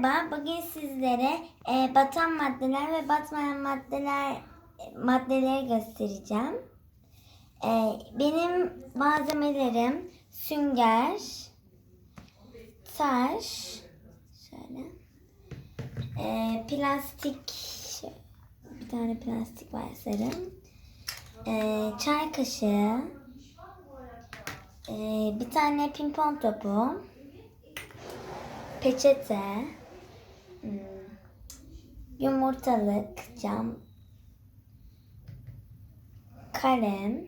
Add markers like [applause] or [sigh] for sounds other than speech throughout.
Merhaba, bugün sizlere e, batan maddeler ve batmayan maddeler maddeleri göstereceğim. E, benim malzemelerim sünger, taş, şöyle, e, plastik, bir tane plastik var sarım, e, çay kaşığı, e, bir tane pimpon topu, peçete, yumurtalık, cam, kalem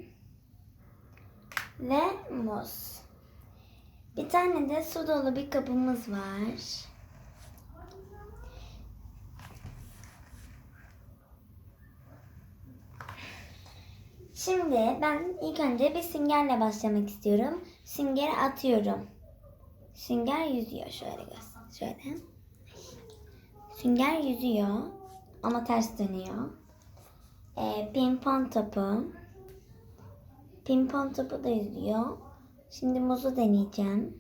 ve muz. Bir tane de su dolu bir kabımız var. Şimdi ben ilk önce bir süngerle başlamak istiyorum. Süngeri atıyorum. Sünger yüzüyor şöyle göster. Şöyle. Sünger yüzüyor ama ters dönüyor. Ee, pimpon topu. Pimpon topu da yüzüyor. Şimdi muzu deneyeceğim.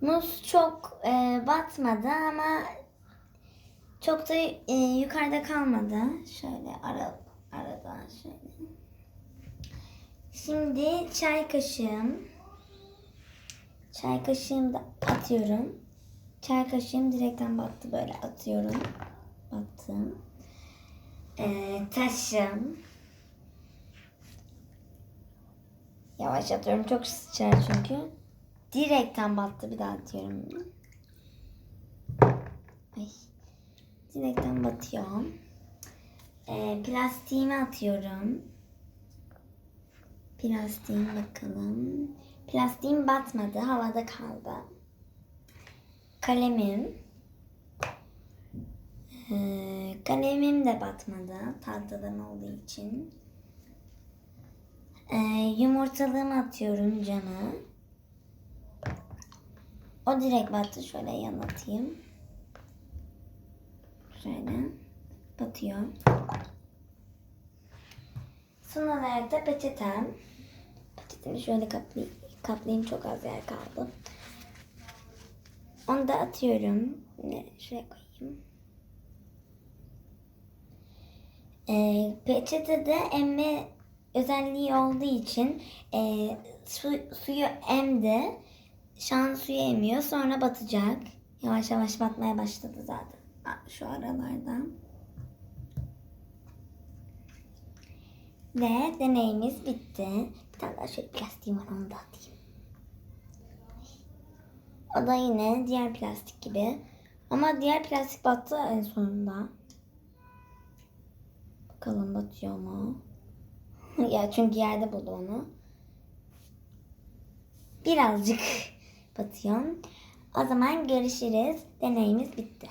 Muz çok e, batmadı ama çok da e, yukarıda kalmadı. Şöyle ara, arada şöyle. Şimdi çay kaşığım. Çay kaşığımı da atıyorum. Çay kaşığım direkten battı böyle atıyorum. Battım. Ee, taşım. Yavaş atıyorum. Çok sıçrar çünkü. Direkten battı. Bir daha atıyorum. Ay. Direkten batıyor. Ee, plastiğimi atıyorum. Plastiğim bakalım. Plastiğim batmadı. Havada kaldı. Kalemim. Ee, kalemim de batmadı. Tahtadan olduğu için. Ee, yumurtalığımı atıyorum cama. O direkt battı. Şöyle yan. Şöyle. Batıyor. Son olarak da peçetem. Peçetemi şöyle kaplayayım. Kaplayayım çok az yer kaldı. Onu da atıyorum. Şuraya koyayım. Ee, peçetede emme özelliği olduğu için e, su, suyu emdi. Şu an suyu emiyor. Sonra batacak. Yavaş yavaş batmaya başladı zaten. Şu aralardan. Ve deneyimiz bitti. Bir tane daha şöyle plastiğim var onu da atayım. O da yine diğer plastik gibi. Ama diğer plastik battı en sonunda. Bakalım batıyor mu? [laughs] ya çünkü yerde buldu onu. Birazcık [laughs] batıyor. O zaman görüşürüz. Deneyimiz bitti.